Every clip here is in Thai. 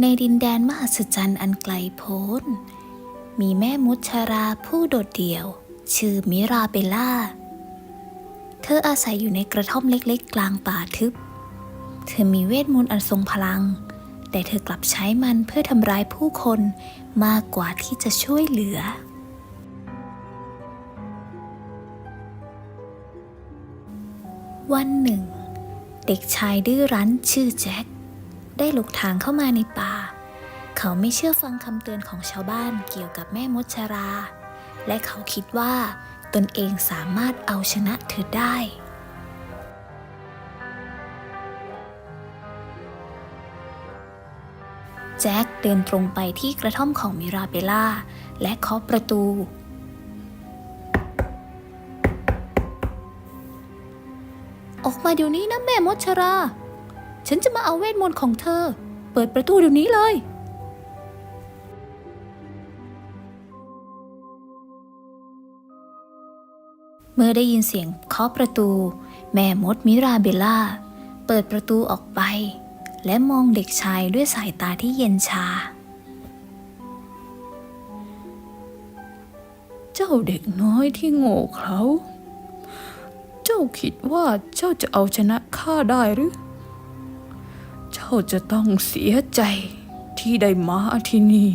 ในดินแดนมหัศจรรย์อันไกลโพ้น มีแม่มดชราผู้โดดเดี่ยว ชื่อมิราเบลล่า เธออาศัยอยู่ในกระท่อมเล็กๆ กลางป่าทึบ เธอมีเวทมนต์อันทรงพลัง แต่เธอกลับใช้มันเพื่อทำร้ายผู้คนมากกว่าที่จะช่วยเหลือ วันหนึ่ง เด็กชายดื้อรั้นชื่อแจ็ค ได้หลงทางเข้ามาในป่า เขาไม่เชื่อฟังคำเตือนของชาวบ้านเกี่ยวกับแม่มดชารา และเขาคิดว่าตนเองสามารถเอาชนะเธอได้แจ็คเดินตรงไปที่กระท่อมของมิราเบลล่า และเคาะประตู ออกมาเดี๋ยวนี้นะแม่มดชรา ฉันจะมาเอาเวทมนต์ของเธอ เปิดประตูเดี๋ยวนี้เลย เมื่อได้ยินเสียงเคาะประตู แม่มดมิราเบลล่า เปิดประตูออกไป และมองเด็กชายด้วยสายตาที่เย็นชา เจ้าเด็กน้อยที่โง่เขลาเจ้าคิดว่าเจ้าจะเอาชนะข้าได้หรือ จ้าจะต้องเสียใจที่ได้มาที่นี่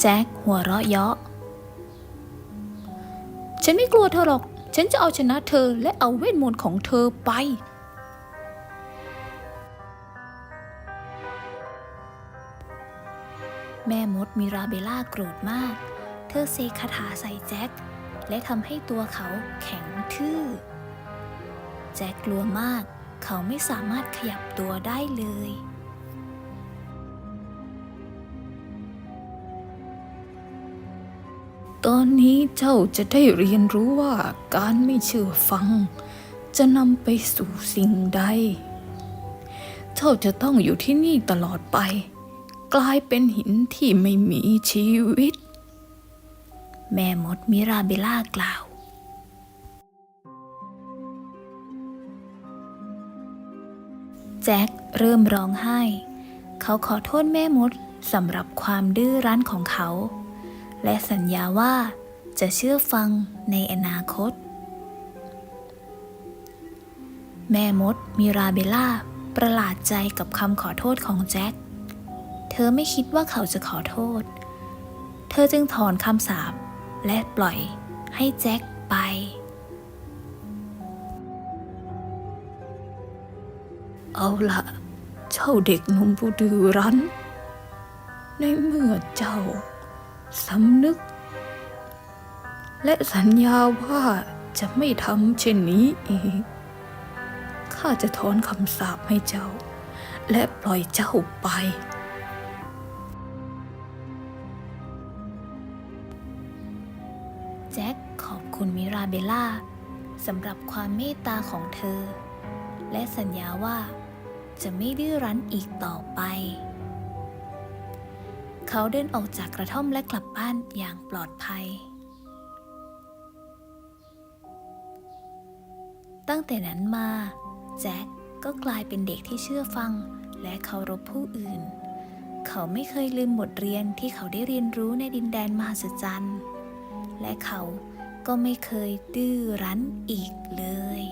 แจ็คหัวเราะเยาะ ฉันไม่กลัวเธอหรอก ฉันจะเอาชนะเธอและเอาเวทมนต์ของเธอไป แม่มดมิราเบลล่าโกรธมาก เธอเซคาถาใส่แจ็ค และทำให้ตัวเขาแข็งทื่อ แจ็คกลัวมาก เขาไม่สามารถขยับตัวได้เลย ตอนนี้เจ้าจะได้เรียนรู้ว่าการไม่เชื่อฟัง จะนำไปสู่สิ่งใด เจ้าจะต้องอยู่ที่นี่ตลอดไป กลายเป็นหินที่ไม่มีชีวิต แม่มดมิราเบลล่ากล่าว แจ็คเริ่มร้องไห้ เขาขอโทษแม่มดสำหรับความดื้อรั้นของเขา และสัญญาว่าจะเชื่อฟังในอนาคต แม่มดมิราเบลล่าประหลาดใจกับคำขอโทษของแจ็ค เธอไม่คิดว่าเขาจะขอโทษ เธอจึงถอนคำสาปและปล่อยให้แจ็คไป เอาละเจ้าเด็กหนุ่มผู้ดื้อรั้น ในเมื่อเจ้าสำนึก และสัญญาว่าจะไม่ทำเช่นนี้อีก ข้าจะถอนคำสาปให้เจ้า และปล่อยเจ้าไป แจ็คขอบคุณมิราเบลล่าสำหรับความเมตตาของเธอ และสัญญาว่า จะไม่ดื้อรั้นอีกต่อไป เขาเดินออกจากกระท่อมและกลับบ้านอย่างปลอดภัย ตั้งแต่นั้นมา แจ็คก็กลายเป็นเด็กที่เชื่อฟังและเคารพผู้อื่น เขาไม่เคยลืมบทเรียนที่เขาได้เรียนรู้ในดินแดนมหัศจรรย์ และเขาก็ไม่เคยดื้อรั้นอีกเลย